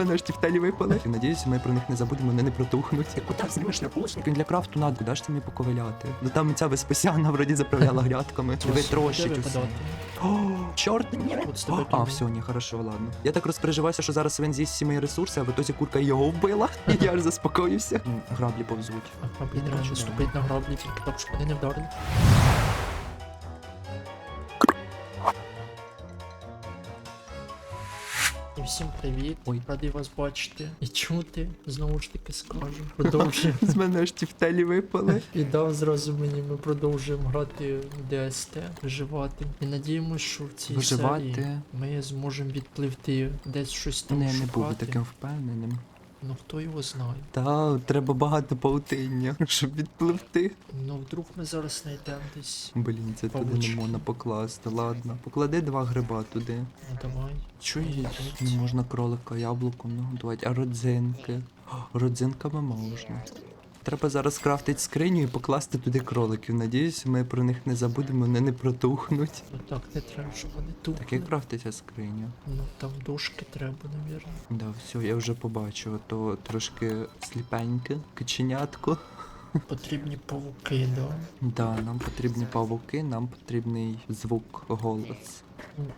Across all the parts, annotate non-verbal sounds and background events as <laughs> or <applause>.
З мене ж ті втелі випали. Надіюсь, ми про них не забудемо, вони не протухнуть. Ти куди знімеш напушник? Для крафту ж це мені поковиляти? Ну там ця Веспасіана вроді заправляла грядками. Ви трощить усе. О, чорт! Тебе А, все, ні, хорошо, ладно. Я так розпереживаюся, що зараз він з'їсть всі мої ресурси, а в ітозі курка його вбила. І я аж заспокоюся. М, Граблі повзуть. Граблі треба наступити на граблі, тільки так, щоб вони не вдарили. І всім привіт. Ой. Радий вас бачити і чути. Знову ж таки скажу. Продовжуємо. <laughs> З мене ж ті втелі випали. <laughs> І дав зразу мені, ми продовжуємо грати в DST, виживати. І надіємося, що в цій Виживати. серії ми зможемо відпливти десь щось там Не, не шукати. буду таким впевненим. Ну хто його знає. Та треба багато паутиння, <laughs> щоб відпливти. Ну вдруг ми зараз знайдемо десь. Блін, це туди Павучки. не можна покласти. Ладно. Поклади два гриба туди. Ну давай. Чує? не можна кролика яблуком нагодувати, а родзинки. О, <gasps> Родзинками можна. Треба зараз крафтити скриню і покласти туди кроликів. Надіюсь, ми про них не забудемо, вони не протухнуть. Ну так не треба, щоб вони тут. Так як крафтиться скриню? Ну там дошки треба, навірно. Да, все, я вже побачив, то трошки сліпеньке, каченятко. <laughs> Потрібні павуки, да. Да, нам потрібні павуки, нам потрібний звук, голос.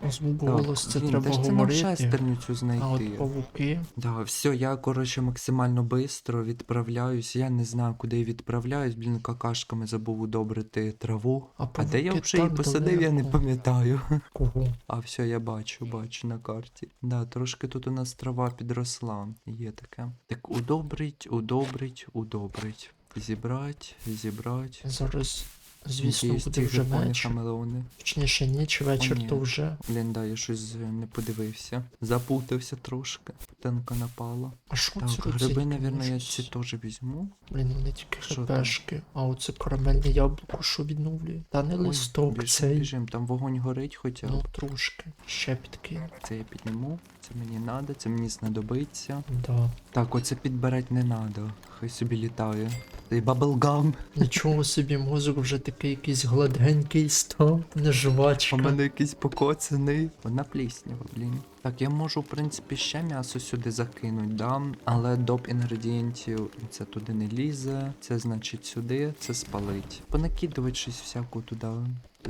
Звук голос це треба ж це нам говорити. шестерню цю А знайти? от павуки. Да, все, я, коротше, максимально бистро відправляюсь. Я не знаю, куди я відправляюсь. Блін, какашками забув удобрити траву. А, А де я павуки вже її так посадив, я не далеко. пам'ятаю. Кого? А все, я бачу, бачу на карті. Да, трошки тут у нас трава підросла. Є таке. Так, удобрить, удобрить, удобрить. Зібрать, зібрать. Зараз, звісно, Надіюсь, буде вже вечір. хамелеони. Точніше, ніч, вечір ні. то вже. Блін, да, я щось е, не подивився. Запутався трошки. Тенка напала. А що Так, гриби, навірно, я ці теж візьму. Блін, вони тільки Що там? хпшки. А оце карамельне яблуко, що відновлює. Та не Ой, листок біжим, цей. біжим, там вогонь горить хоча б. Ну трошки. Ще підкину. Це я підніму, це мені надо, це мені знадобиться. Да. Так, оце підбирать не надо. Хай собі літає. Цей баблгам. Нічого собі, мозок вже такий якийсь гладенький став, не жвачка. У мене якийсь покоцаний. Вона пліснява, блін. Так, я можу, в принципі, ще м'ясо сюди закинуть, да? але доп інгредієнтів це туди не лізе. Це значить сюди, це спалить. Понакидувати щось всяку туди.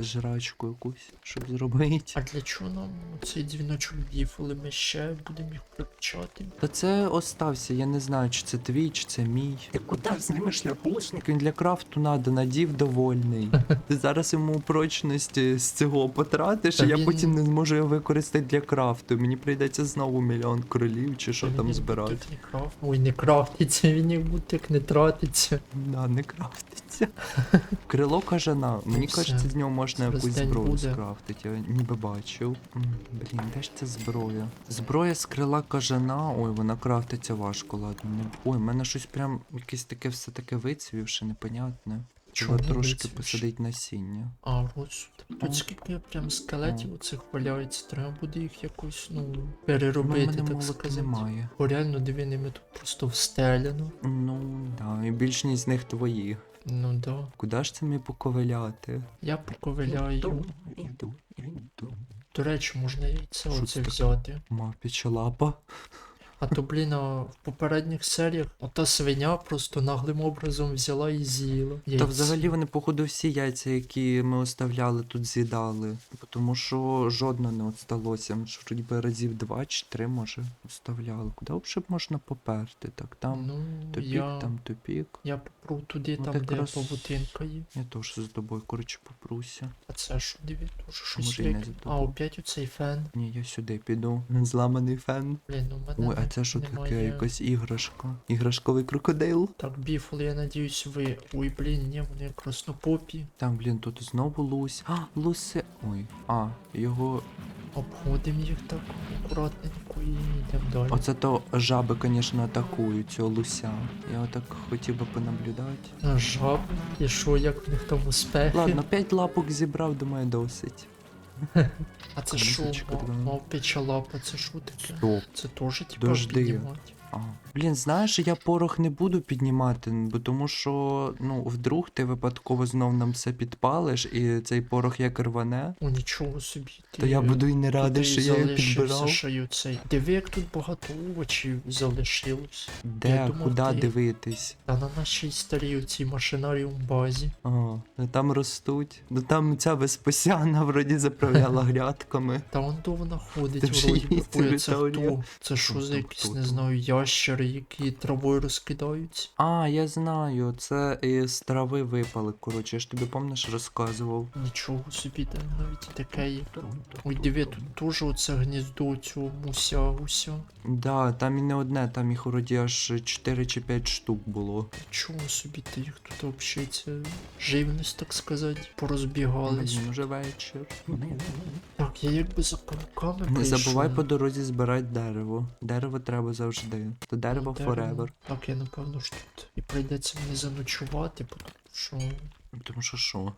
Жрачку якусь, щоб зробити. А для чого нам цей дзвіночок діфали? Ми ще будемо їх прикачати. Та це остався, я не знаю, чи це твій, чи це мій. Ти куди знімеш напушник? Він для крафту надо, надів довольний. <laughs> Ти зараз йому прочності з цього потратиш, Та і я він- потім не зможу його використати для крафту. Мені прийдеться знову мільйон кролів чи що там збирати. будто не крафт. Ой, не крафтиться, він як будто не тратиться. Да, не крафтиться. <laughs> Крило кажана. Мені все. кажеться, з нього можна Зараз якусь день зброю буде. скрафтити. Я ніби бачив. М, Блін, де ж ця зброя? Зброя з крила кажана. Ой, вона крафтиться важко, ладно. Не... Ой, в мене щось прям якесь таке все таке вицвівше, непонятне. Чому трошки вицвівше? посадити насіння. А, от сюди. О. Тут скільки прям скелетів оцих валяється, треба буде їх якось, ну, Ну, переробити, мене так молока сказати. немає. Бо реально диви, ними тут просто встеляно. Ну, да, і більшість з них твої. Ну да. Куди ж це мені поковиляти? Я поковиляю. Іду, іду. До речі, можна яйце Що оце це таке? взяти. Мапіча лапа. А то, блін, а в попередніх серіях ота свиня просто наглим образом взяла і з'їла. Та взагалі вони, походу, всі яйця, які ми оставляли, тут з'їдали. Тому що жодного не осталося. Ми ж вроді би разів два чи три, може, оставляли. Куди взагалі можна поперти? Так, там Ну, тупік, я... там тупік. я попру туди, Ну, там, де раз- павутинка є. Я теж за тобою, коротше, попруся. А це що, диві, теж щось Може, і не яке. за А, тобою. опять оцей фен. Ні, я сюди піду. Зламаний фен. Блін, ну в мене Ой, а не- це що таке? немає- Якась іграшка. Іграшковий крокодил. Так, біфл, я надіюсь, ви. Ой, блін, ні, вони краснопопі. Так, блін, тут знову лусь. А, луси. Ой. А, його. Обходимо їх так акуратненько і йдемо далі. Оце то жаби, звісно, атакують цього луся. Я отак хотів би понаблюдати. А жаб, і що, як в них там успехи? Ладно, п'ять лапок зібрав, думаю, досить. А це що? Мав- така. Мавпича це що таке? Стоп. Це теж типа Дожди. піднімати. А, блін, знаєш, я порох не буду піднімати, бо тому що, ну, вдруг ти випадково знов нам все підпалиш, і цей порох як рване, О, нічого собі. Ти, то я буду і не радий, що я його підбирав. що й оцей. Диви, як тут багато овочів залишилось. Де, Я думав, куди ти- дивитись? Та на нашій старій оцій машинаріум базі. А, ну там ростуть. Ну там ця Веспасіана вроді заправляла <laughs> грядками. Та вон то вона ходить вроді. це хто? Це що за якісь, не знаю, ящери, які травою розкидаються. А, я знаю, це із трави випали. Коротше, я ж тобі помниш розказував. Нічого собі, де навіть таке є. Ой, диви, тут теж оце гніздо цього муся гуся. Да, там і не одне, там їх вроді аж 4 чи 5 штук було. Чого собі ти їх тут взагалі це живність, так сказати, порозбігались. Блін, уже вечір. <laughs> Так, я якби за пауками Не прийшов. забувай по дорозі збирати дерево. Дерево треба завжди. То дерево forever. Так, я напевно ж тут і прийдеться мені заночувати, тому що. Тому що що?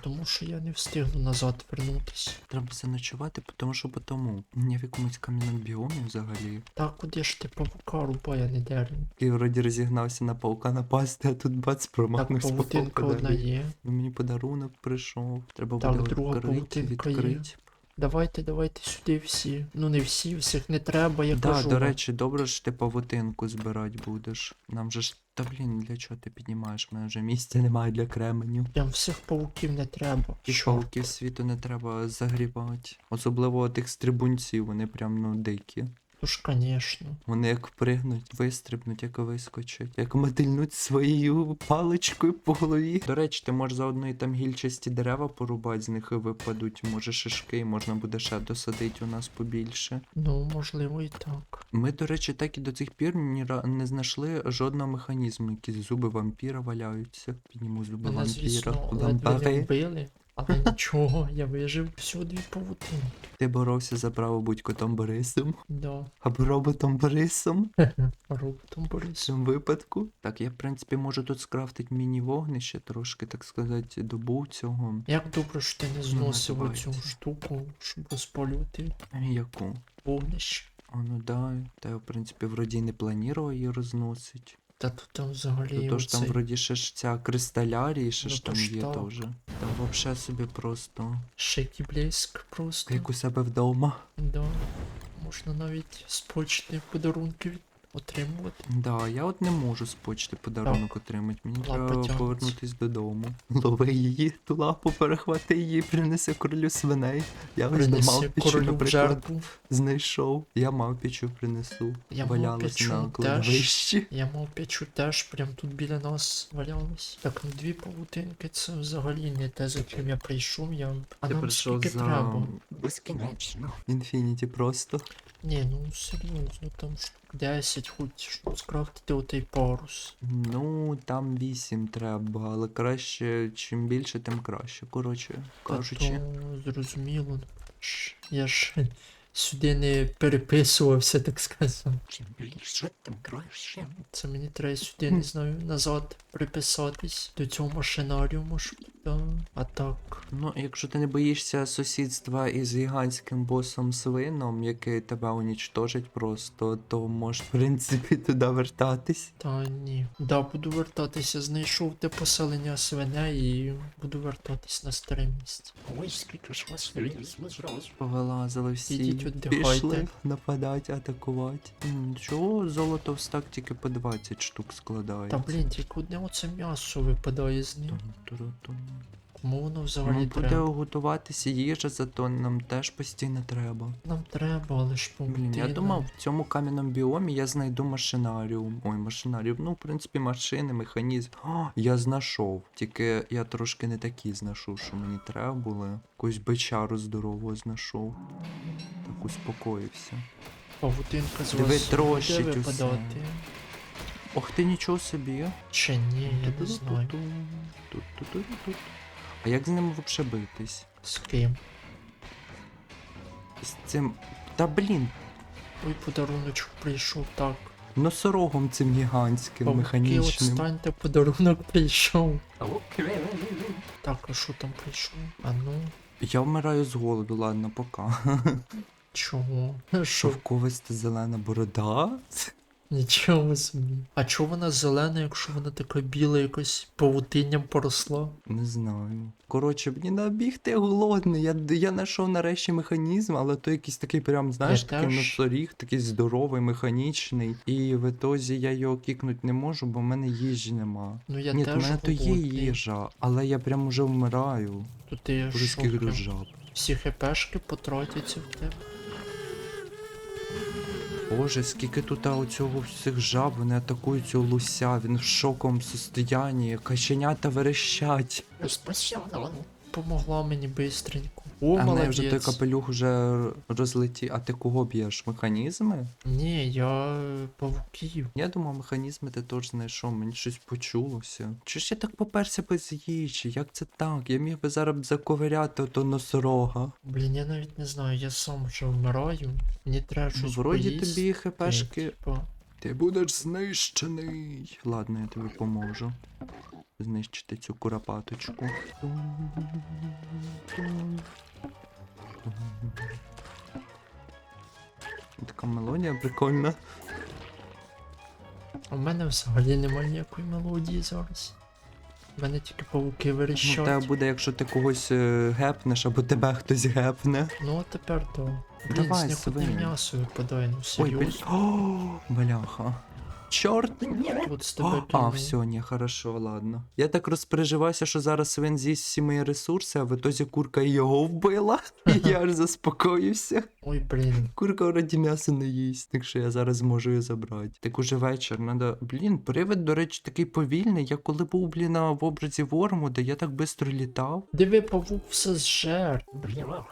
Тому що я не встигну назад вернутися. Треба заночувати, тому що потому. Я в якомусь кам'яному біомі взагалі. Так, куди ж ти павука рубай, а не дерево. І вроді розігнався на паука напасти, а тут бац промахнувся по павутинка одна є. Ну, Мені подарунок прийшов. Треба Так, буде друга відкрити, павутинка є. відкрити. Давайте, давайте сюди всі. Ну не всі, всіх не треба, я Да, кажу. до речі, добре, що ти павутинку збирати будеш. Нам же ж. Та блін, для чого ти піднімаєш? У мене вже місця немає для кременю. Прям всіх пауків не треба. І Чорт. пауків світу не треба загрібати. Особливо тих стрибунців, вони прям ну дикі. Тож, звісно. Вони як пригнуть, вистрибнуть, як вискочать, як мотильнуть своєю паличкою по голові. До речі, ти можеш заодно і там гільчасті дерева порубати, з них і випадуть, може шишки, і можна буде ще досадити у нас побільше. Ну, можливо, і так. Ми, до речі, так і до цих пір ні ра- не знайшли жодного механізму, які зуби вампіра валяються. Підніму зуби Мене, вампіра. звісно, ледве не вбили, але нічого, я вижив всього дві павутини. Ти боровся за право бути котом Борисом Да. або роботом Борисом. <laughs> Роботом В цьому випадку. Так, я, в принципі, можу тут скрафтити міні-вогнище, трошки, так сказати, добу цього. Як добре, що ти не зносив оцю називається? штуку, щоб розпалювати Яку? вогнище. А ну да, та я, в принципі, вроді не планував її розносить. Та тут там взагалі То ж там вроді ще ж ця кристалярія, ще Ну, ж там є теж. Там вообще собі просто Шикі блеск просто. як у себе вдома. Да. Можна навіть спочити подарунки від- отримувати. Да, я от не можу з почти подарунок отримати. Мені Лапа треба тягнеться. повернутись додому. Лови її, ту лапу перехвати її, принеси королю свиней. Я ось до Принеси мавпічу, королю в наприклад, жертву. знайшов. Я мавпічу принесу. Я Валялась мавпічу на теж. кладовищі. Я мав п'ячу теж прям тут біля нас валялись. Так, ну дві павутинки це взагалі не те, за чим я прийшов. Я... А Ти нам прийшов скільки за треба? Безкінечно. інфініті просто. Ні, ну серйозно, там штук 10 хоч щоб скрафтити отей парус. Ну, там вісім треба, але краще, чим більше, тим краще. Коротше, Та кажучи. то зрозуміло. Я ж сюди не переписувався, так сказати. Чим більше, тим краще. Це мені треба сюди, не знаю, назад приписатись до цього машинаріуму, щоб та, а так. Ну, якщо ти не боїшся сусідства із гігантським босом свином, який тебе унічтожить просто, то можеш, в принципі, туди вертатись. Та ні. Да, буду вертатися, знайшов те поселення свиней і буду вертатись на старе місце. Ой, скільки ж вас зразу. Повилазили всі. Віддихайте. Пішли нападати, атакувати. Чого золото в стак тільки по 20 штук складається? Та блін, тільки одне оце м'ясо випадає з них. Кому воно взагалі Ну, буде готуватися їжа, зато нам теж постійно треба. Нам треба, але ж Блін, я думав, в цьому кам'яному біомі я знайду машинаріум. Ой, машинаріум. Ну, в принципі, машини, механізм. О, я знайшов. Тільки я трошки не такі знайшов, що мені треба було. Якусь бичару здорову знайшов. Так успокоївся. Павутинка з Диви, вас трощить буде усе. випадати. Ох ти нічого собі. Чи ні, я не знаю. Ту-ту-ту-ту-ту. А як з ним взагалі битись? З ким. З цим. Та блін, Ой, подаруночок прийшов так. носорогом цим гігантським, Павуки, механічним. отстаньте, подарунок прийшов. Окей. Так, а що там прийшов? А ну, Я вмираю з голоду, ладно, пока. чого? Що? Шовковиста зелена борода? Нічого собі. А чого вона зелена, якщо вона така біла, якось павутинням поросла? Не знаю. Коротше, мені треба бігти голодний. Я, я знайшов нарешті механізм, але то якийсь такий прям, знаєш, Я такий теж. носоріг, такий здоровий, механічний. І в ітозі я його кікнути не можу, бо в мене їжі нема. Ну я Ні, в теж мене то є голодний. їжа, але я прям уже вмираю. То ти що, скільки прям жаб. всі хпшки потратяться в тебе. Боже, скільки тут оцього всіх жаб, вони атакують цього луся, він в шоковому состоянні, каченята верещать. Спасено. Помогла мені бистренько. О, а неї вже той капелюх уже розлетів. А ти кого б'єш? Механізми? Ні, я е, павуків. Я думав, механізми ти теж знайшов, мені щось почулося. Чи ж я так поперся без їжі? Як це так? Я міг би зараз заковиряти ото носорога. Блін, я навіть не знаю, я сам вже вмираю. Мені треба щось Ну, Вроді поїсти. тобі хпшки. Типа, Ти будеш знищений. Ладно, я тобі поможу. Знищити цю куропаточку. Така мелодія прикольна. У мене взагалі немає ніякої мелодії зараз. У мене тільки павуки Ну, в тебе буде, якщо ти когось е, гепнеш, або тебе хтось гепне. Ну а тепер то. Блін, Давай, м'ясо випадає, ну Ой, бля... О, бляха. Чорт. От з тебе А, все, ні, хорошо, ладно. Я так розпереживався, що зараз свин з'їсть всі мої ресурси, а в ітозі курка його вбила. <laughs> І я аж заспокоївся. Ой, блін. Курка вроді м'ясо не їсть, так що я зараз зможу її забрати. Так уже вечір, надо. Блін, привид, до речі, такий повільний. Я коли був, блін, на- в образі Вормуда, я так швидко літав. Диви, павук все зжер.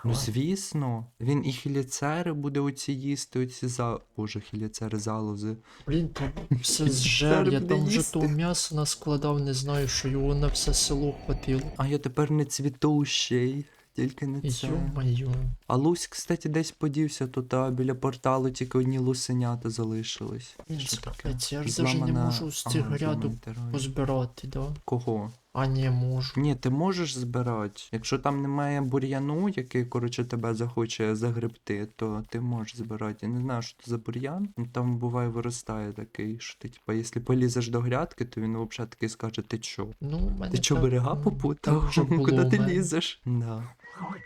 Ну, звісно, він і хіліцери буде оці їсти, оці за. Боже, хіліцери залози. Блін, павук все зжер. Я там вже того м'яса наскладав, не знаю, що його на все село хватило. А я тепер не цвітущий. Тільки не це. Йо-моє. А Лусь, кстати, десь подівся тут, та біля порталу тільки одні лусенята залишились. Що таке? я ж навіть не можу з Ага, грядок позбирати, да? Кого? А не можу. Ні, ти можеш збирати. Якщо там немає бур'яну, який, коротше, тебе захоче загребти, то ти можеш збирати. Я не знаю, що це за бур'ян. Ну там буває виростає такий, що ти, типа, якщо полізеш до грядки, то він взагалі такий скаже, ти чо? Ну, мене Ти чо так, берега м, попутав? так вже було Куди в ти мене. лізеш? Да.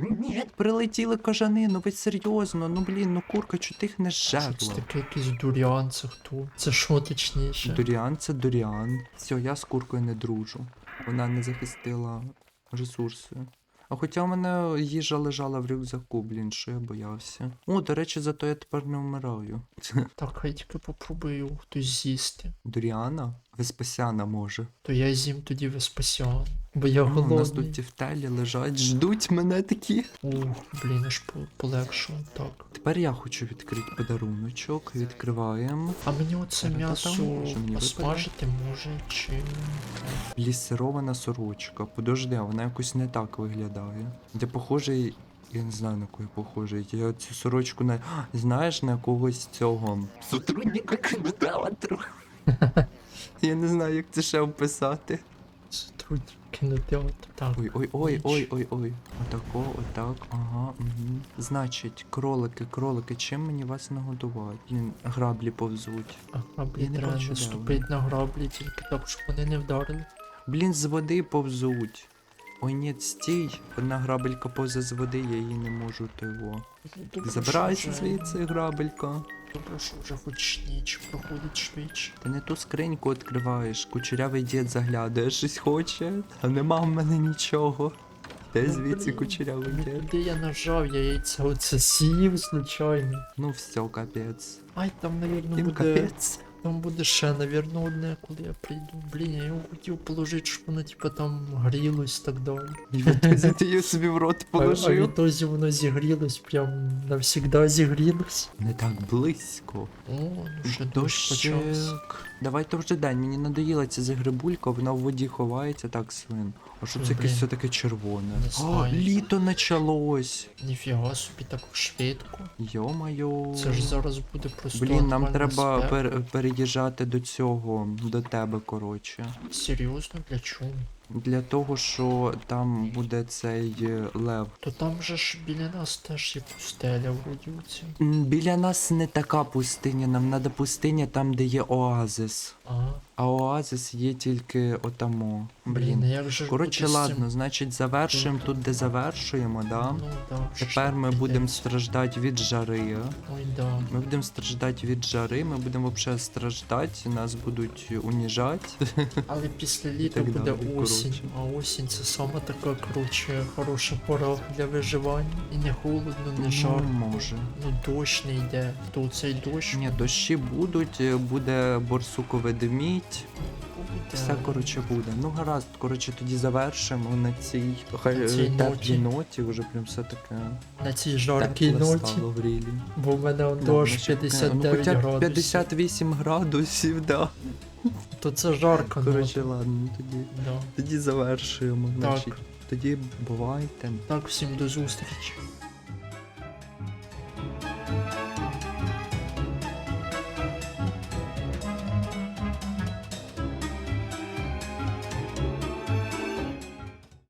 Нет. Прилетіли кажани, ну ви серйозно, ну блін, ну курка, чого ти їх не це жерла? таке якийсь дуріан, це хто? Це що точніше? Дуріан це дуріан. Все, я з куркою не дружу. Вона не захистила ресурси. А хоча в мене їжа лежала в рюкзаку, блін, що я боявся. О, до речі, зато я тепер не вмираю. <laughs> Так, хай тільки попробую хтось з'їсти. Дуріана? Веспасяна може. То я з'їм тоді Веспасіан. Бо я Ну, у нас тут ті в телі лежать, ждуть мене такі. Ух, блін, аж по- полегшало. Так. Тепер я хочу відкрити подаруночок. Відкриваємо. А мені оце Та-та-та, м'ясо що мені посмажити може чи. Лісерована сорочка. Подожди, а вона якось не так виглядає. Я похожий. Я не знаю на кого я похожий. Я цю сорочку на. А, <gasps> Знаєш, на когось цього. Сотрудника <laughs> кинотеатру. <laughs> Я не знаю, як це ще описати. Сотрудник кінотеатру. Так. Ой, ой, ой, ой, ой, ой. Отако, отак, ага. Угу. Значить, кролики, кролики, чим мені вас нагодувати? Блін, граблі повзуть. А граблі не треба наступити на граблі, тільки так, щоб вони не вдарили. Блін, з води повзуть. Ой, ні, стій. Одна грабелька повзе з води, я її не можу того. Забирайся звідси, грабелька. Добре, що вже хоч ніч проходить швидше. Ти не ту скриньку відкриваєш, кучерявий дід заглядає, щось хоче, а нема в мене нічого. Де Ну, звідси кучерявий Ну, дід? Куди я нажав, я яйця оце сів случайно. Ну все, капець. Ай, там, навірно, буде. капець. Там буде ще, навірно, одне, коли я прийду. Блін, я його хотів положити, щоб воно типа там грілось так далі. І відтоді ти її собі в рот А, а положив. відтоді воно зігрілось, прям навсігда зігрілось. Не так близько. О, ну ще дощ почався. Давайте вже день, мені надоїла ця загребулька, вона в воді ховається, так свин. А що це Блін. якесь все таке червоне? Не О, знаю. літо почалось. Ніфіга собі так швидко. Йо-майо. Це ж зараз буде просто. Блін, нам треба спека. пер- переїжджати до цього, до тебе, коротше. Серйозно, для чого? Для того, що там буде цей е, лев. То там же ж біля нас теж є пустеля вроді оці. Біля нас не така пустиня, нам треба пустиня там, де є оазис. А, А оазис є тільки отамо. блін, Блін. як же Коротше, ладно, значить, завершуємо тут, де завершуємо, да? Ну, да, Тепер ми будемо страждати від жари. Ой, да. Ми будемо страждати від жари, ми будемо взагалі страждати, нас будуть уніжати. Але після літа буде далі, осінь, а осінь це саме така коротше, хороша пора для виживання. І не холодно, не Ну, може. Ну дощ не йде. То цей дощ Ні, дощі будуть, е, буде борсуковий ведмідь, буде. все коротше буде. Ну гаразд, коротше, тоді завершимо на цій На цій теплій ноті. ноті, вже прям все таке на цій жаркій ноті. стало в рілі. Бо в мене дощ 59 ну, хоча б градусів. 58 градусів, да. То це жарко, Коротше, ну. ладно, тоді, Да. тоді завершуємо. Так. Значить, тоді бувайте. Так, всім до зустрічі.